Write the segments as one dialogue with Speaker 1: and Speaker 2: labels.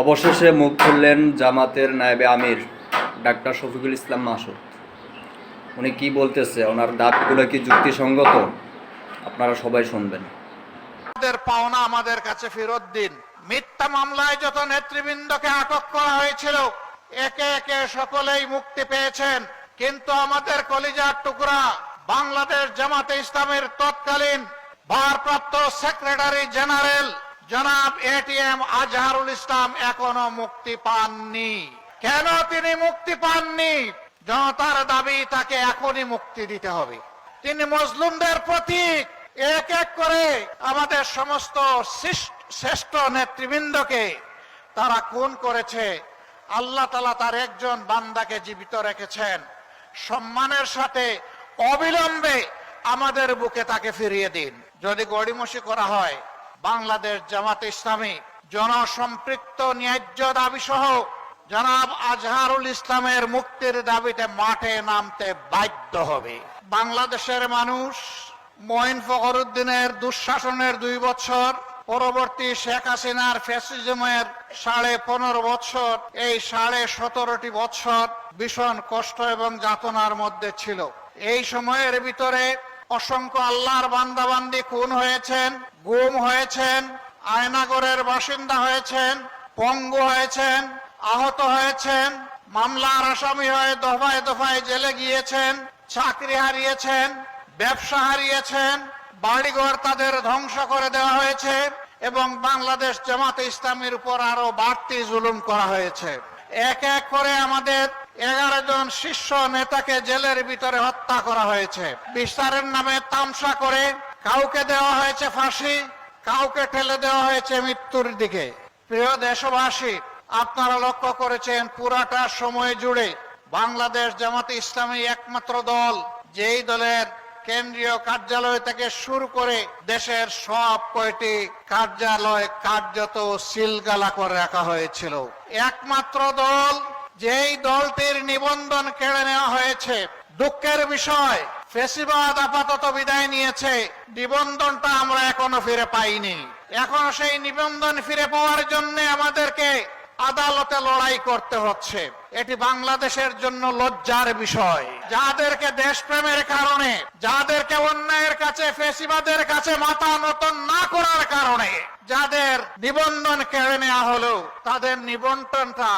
Speaker 1: অবশেষে মুখ খুললেন জামাতের নায়েবে আমির, ডাক্তার শফিকুল ইসলাম মাসুদ। উনি কি বলতেছে? ওনার দাবিগুলো কি যুক্তিসঙ্গত? আপনারা সবাই শুনবেন।
Speaker 2: আমাদের পাওনা আমাদের কাছে ফেরত দিন। মিথ্যা মামলায় যত নেতৃবৃন্দকে আটক করা হয়েছিল, একে একে সকলেই মুক্তি পেয়েছেন। কিন্তু আমাদের কলিজার টুকরা বাংলাদেশ জামাতে ইসলামের তৎকালীন ভারপ্রাপ্ত সেক্রেটারি জেনারেল জনাব এটিএম আজহারুল ইসলাম এখনও মুক্তি পাননি। কেন তিনি মুক্তি পাননি? জনতার দাবি, তাকে এখনই মুক্তি দিতে হবে। তিনি মজলুমদের প্রতীক। এক এক করে আমাদের সমস্ত শ্রেষ্ঠ নেতৃবৃন্দকে তারা খুন করেছে। আল্লাহ তালা তার একজন বান্দাকে জীবিত রেখেছেন। সম্মানের সাথে অবিলম্বে আমাদের বুকে তাকে ফিরিয়ে দিন। যদি গড়িমসি করা হয় বাংলাদেশ জামাত ইসলামী জনসম্পৃক্ত ন্যায্য দাবি সহ জনাব আজহারুল ইসলামের মুক্তির দাবিতে মাঠে নামতে বাধ্য হবে। বাংলাদেশের মানুষ মঈন ফখরুদ্দিনের দুঃশাসনের দুই বছর, পরবর্তী শেখ হাসিনার ফ্যাসিজমের সাড়ে পনেরো বছর, এই সাড়ে সতেরোটি বছর ভীষণ কষ্ট এবং যাতনার মধ্যে ছিল। এই সময়ের ভিতরে অসংখ্য আল্লাহর বান্দাবান্দি খুন হয়েছেন, গুম হয়েছেন, আয়নাগরের বাসিন্দা হয়েছেন, পঙ্গু হয়েছেন, আহত হয়েছেন, মামলার আসামি হয়ে দফায় দফায় জেলে গিয়েছেন, চাকরি হারিয়েছেন, ব্যবসা হারিয়েছেন, বাড়িঘর তাদের ধ্বংস করে দেওয়া হয়েছে এবং বাংলাদেশ জামাতে ইসলামের উপর আরও বাড়তি জুলুম করা হয়েছে। এক এক করে আমাদের এগারো জন শীর্ষ নেতাকে জেলের ভিতরে হত্যা করা হয়েছে। বিস্তারের নামে তামসা করে কাউকে দেওয়া হয়েছে ফাঁসি, কাউকে ঠেলে দেওয়া হয়েছে মৃত্যুর দিকে। প্রিয় দেশবাসী, আপনারা লক্ষ্য করেছেন পুরাটা সময় জুড়ে বাংলাদেশ জামাতে ইসলামী একমাত্র দল, যেই দলের কেন্দ্রীয় কার্যালয় থেকে শুরু করে দেশের সব কয়টি কার্যালয় কার্যত সিলগালা করে রাখা হয়েছিল। একমাত্র দল যেই দলটির নিবন্ধন কেড়ে নেওয়া হয়েছে, দুঃখের বিষয়, ফেসিবাদ আপাতত বিদায় নিয়েছে, নিবন্ধনটা আমরা এখনও ফিরে পাইনি। এখন সেই নিবন্ধন ফিরে পাওয়ার জন্য আমাদেরকে আদালতে লড়াই করতে হচ্ছে। এটি বাংলাদেশের জন্য লজ্জার বিষয়। যাদেরকে দেশপ্রেমের কারণে, যাদেরকে অন্যায়ের কাছে, ফেসিবাদের কাছে মাথা নতন না করার কারণে, যাদের নিবন্ধন কেড়ে নেওয়া হলো তাদের নিবন্ধনটা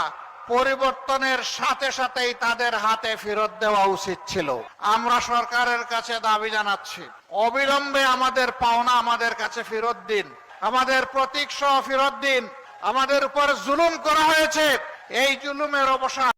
Speaker 2: পরিবর্তনের সাথে সাথেই তাদের হাতে ফেরত দেওয়া উচিত ছিল। আমরা সরকারের কাছে দাবি জানাচ্ছি, অবিলম্বে আমাদের পাওনা আমাদের কাছে ফেরত দিন, আমাদের প্রতীক সহ ফেরত দিন, আমাদের উপর জুলুম করা হয়েছে, এই জুলুমের অবসান